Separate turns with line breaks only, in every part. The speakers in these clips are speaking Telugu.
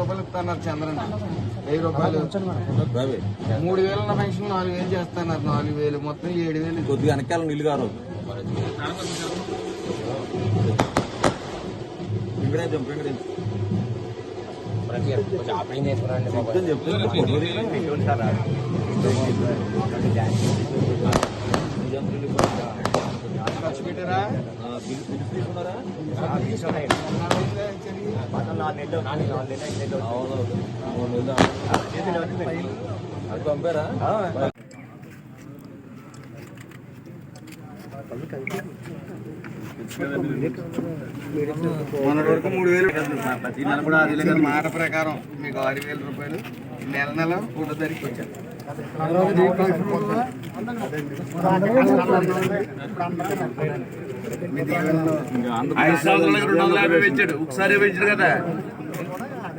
రూపాయలు ఇస్తున్నారు చంద్రన్న వెయ్యి రూపాయలు. మూడు వేలు ఉన్న పెన్షన్ నాలుగు వేలు చేస్తున్నారు. నాలుగు వేలు మొత్తం ఏడు వేలు
కొద్దిగా వెనకాల నీళ్ళు గారు. వెంకటేశం వెంకటేశం చెప్తాను
ఖర్చు పెట్టారా
బిల్ బిల్ తీసుకున్నారా అవును మూడు నెలలు. అది పంపారా?
మొన్నటి వరకు మూడు వేలు ప్రతి నెల కూడా అది లేదు మాట ప్రకారం మీకు ఆరు వేల రూపాయలు నెల నెల ఒకటో తారీఖు వచ్చారు.
ఐదు సంవత్సరాలకు రెండు వందల యాభై పెంచాడు. ఒకసారి పెంచాడు కదా.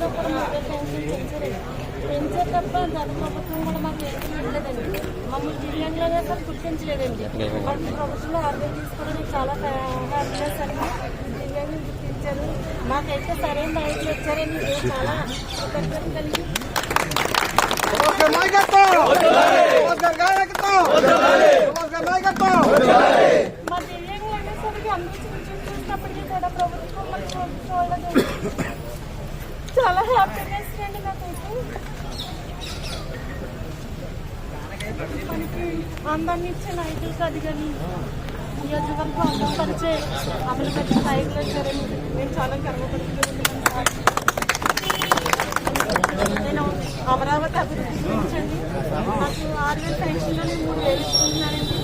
గతంలో కూడా మాకే పెన్షన్ పెంచే తప్ప గత ప్రభుత్వం కూడా మాకు ఏం ఇవ్వలేదండి మమ్మల్ని దివ్యాంగులుగా అసలు గుర్తించలేదండి బట్ ప్రభుత్వంలో అర్థం తీసుకోవడం చాలా హ్యాపీనెస్ అండి దివ్యాంగులు గుర్తించారు మాకైతే సరైన రైతులు వచ్చారని చాలా కృతజ్ఞతలండి మా దివ్యాంగులు అనేసరికి అందరూ చిన్న చిన్న చూసినప్పటికీ కూడా ప్రభుత్వం మనకి చూడలేదు చాలా హ్యాపీనెస్ అండి నాకైతే మనకి అందాన్ని ఇచ్చే నాయకులు కాదు కానీ నియోజకవర్గం అందం పరిచే అమలు పరిచే నాయకులు వచ్చారని నేను చాలా గర్వపడుతున్నాను. నేను అమరావతి అభివృద్ధి గురించండి నాకు ఆరు వేల పెన్షన్లో నేను మూడు వేలు ఇస్తున్నానండి.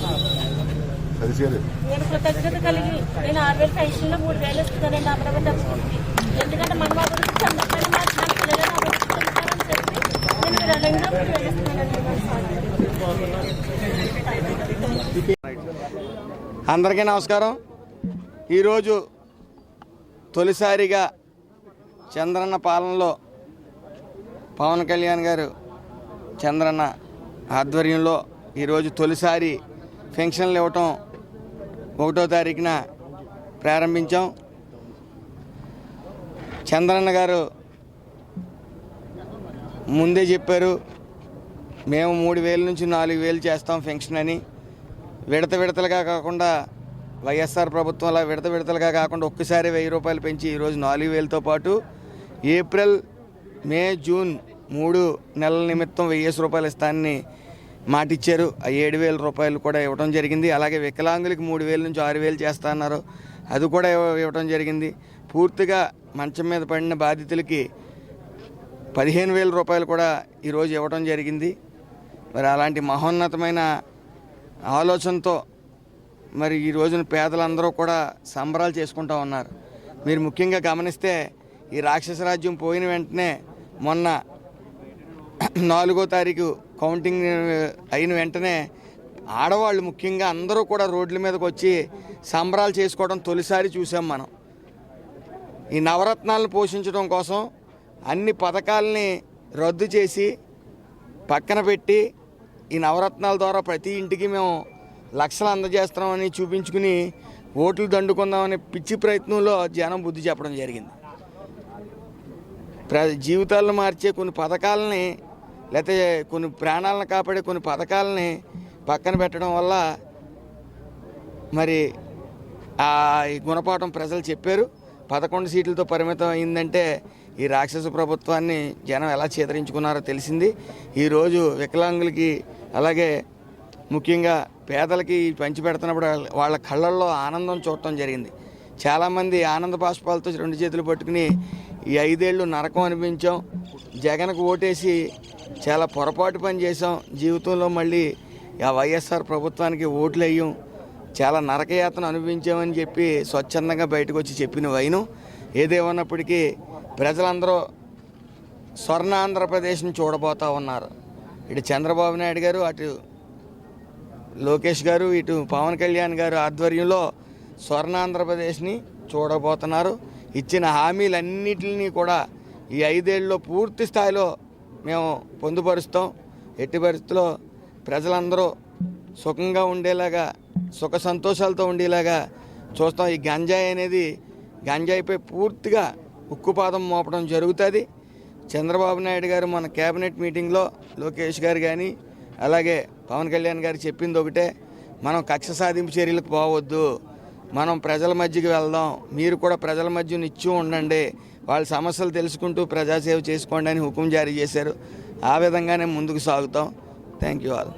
నేను కృతజ్ఞత కలిగి నేను ఆరు వేల పెన్షన్లో మూడు వేలు ఇస్తున్నానండి అమరావతి అభివృద్ధికి. ఎందుకంటే మనం అభివృద్ధి చెందకపోయినా మా మన పిల్లలను అభివృద్ధి చెందుతారని చెప్పి నేను విరళంగా మూడు వేలు ఇస్తున్నానండి మా సార్.
అందరికీ నమస్కారం. ఈరోజు తొలిసారిగా చంద్రన్న పాలనలో పవన్ కళ్యాణ్ గారు చంద్రన్న ఆధ్వర్యంలో ఈరోజు తొలిసారి పెన్షన్లు ఇవ్వటం ఒకటో తారీఖున ప్రారంభించాం. చంద్రన్న గారు ముందే చెప్పారు మేము మూడు వేల నుంచి నాలుగు వేలు చేస్తాం పెన్షన్ అని. విడత విడతలుగా కాకుండా వైఎస్ఆర్ ప్రభుత్వం అలా విడత విడతలుగా కాకుండా ఒక్కసారి వెయ్యి రూపాయలు పెంచి ఈరోజు నాలుగు వేలతో పాటు ఏప్రిల్ మే జూన్ మూడు నెలల నిమిత్తం వెయ్యేసి రూపాయలు ఇస్తానని మాటిచ్చారు. ఆ ఏడు వేల రూపాయలు కూడా ఇవ్వడం జరిగింది. అలాగే వికలాంగులకి మూడు వేల నుంచి ఆరు వేలు చేస్తా అన్నారు. అది కూడా ఇవ్వటం ఇవ్వడం జరిగింది. పూర్తిగా మంచం మీద పడిన బాధితులకి పదిహేను వేల రూపాయలు కూడా ఈరోజు ఇవ్వడం జరిగింది. మరి అలాంటి మహోన్నతమైన ఆలోచనతో మరి ఈ రోజున పేదలందరూ కూడా సంబరాలు చేసుకుంటూ ఉన్నారు. మీరు ముఖ్యంగా గమనిస్తే ఈ రాక్షస రాజ్యం పోయిన వెంటనే మొన్న నాలుగో తారీఖు కౌంటింగ్ అయిన వెంటనే ఆడవాళ్ళు ముఖ్యంగా అందరూ కూడా రోడ్ల మీదకి వచ్చి సంబరాలు చేసుకోవడం తొలిసారి చూసాం మనం. ఈ నవరత్నాలను పోషించడం కోసం అన్ని పథకాలని రద్దు చేసి పక్కన పెట్టి ఈ నవరత్నాల ద్వారా ప్రతి ఇంటికి మేము లక్షలు అందజేస్తున్నామని చూపించుకుని ఓట్లు దండుకుందామనే పిచ్చి ప్రయత్నంలో జనం బుద్ధి చెప్పడం జరిగింది. ప్ర జీవితాలను మార్చే కొన్ని పథకాలని లేకపోతే కొన్ని ప్రాణాలను కాపాడే కొన్ని పథకాలని పక్కన పెట్టడం వల్ల మరి ఆ ఈ గుణపాఠం ప్రజలు చెప్పారు. పదకొండు సీట్లతో పరిమితం అయిందంటే ఈ రాక్షస ప్రభుత్వాన్ని జనం ఎలా చేతరించుకున్నారో తెలిసింది. ఈరోజు వికలాంగులకి అలాగే ముఖ్యంగా పేదలకి పంచి పెడుతున్నప్పుడు వాళ్ళ కళ్ళల్లో ఆనందం చూడటం జరిగింది. చాలామంది ఆనంద బాష్పాలతో రెండు చేతులు పట్టుకుని ఈ ఐదేళ్ళు నరకం అనిపించాం. జగన్కు ఓటేసి చాలా పొరపాటు పని చేసాం జీవితంలో మళ్ళీ ఆ వైఎస్ఆర్ ప్రభుత్వానికి ఓట్లు వేయం చాలా నరకయాతన అనుభవించామని చెప్పి స్వచ్ఛందంగా బయటకు వచ్చి చెప్పిన వైను. ఏదేమన్నప్పటికీ ప్రజలందరూ స్వర్ణ ఆంధ్రప్రదేశ్ని చూడబోతా ఉన్నారు. ఇటు చంద్రబాబు నాయుడు గారు అటు లోకేష్ గారు ఇటు పవన్ కళ్యాణ్ గారు ఆధ్వర్యంలో స్వర్ణ ఆంధ్రప్రదేశ్ని చూడబోతున్నారు. ఇచ్చిన హామీలన్నిటిని కూడా ఈ ఐదేళ్ళలో పూర్తి స్థాయిలో మేము పొందుపరుస్తాం. ఎట్టి పరిస్థితుల్లో ప్రజలందరూ సుఖంగా ఉండేలాగా సుఖ సంతోషాలతో ఉండేలాగా చూస్తాం. ఈ గంజాయి అనేది గంజాయిపై పూర్తిగా ఉక్కుపాదం మోపడం జరుగుతుంది. చంద్రబాబు నాయుడు గారు మన కేబినెట్ మీటింగ్లో లోకేష్ గారు కానీ అలాగే పవన్ కళ్యాణ్ గారు చెప్పింది ఒకటే మనం కక్ష సాధింపు చర్యలకు పోవద్దు. మనం ప్రజల మధ్యకి వెళ్దాం. మీరు కూడా ప్రజల మధ్య నిత్యం ఉండండి. వాళ్ళ సమస్యలు తెలుసుకుంటూ ప్రజాసేవ చేసుకోండి అని హుకుం జారీ చేశారు. ఆ విధంగానే ముందుకు సాగుతాం. Thank you all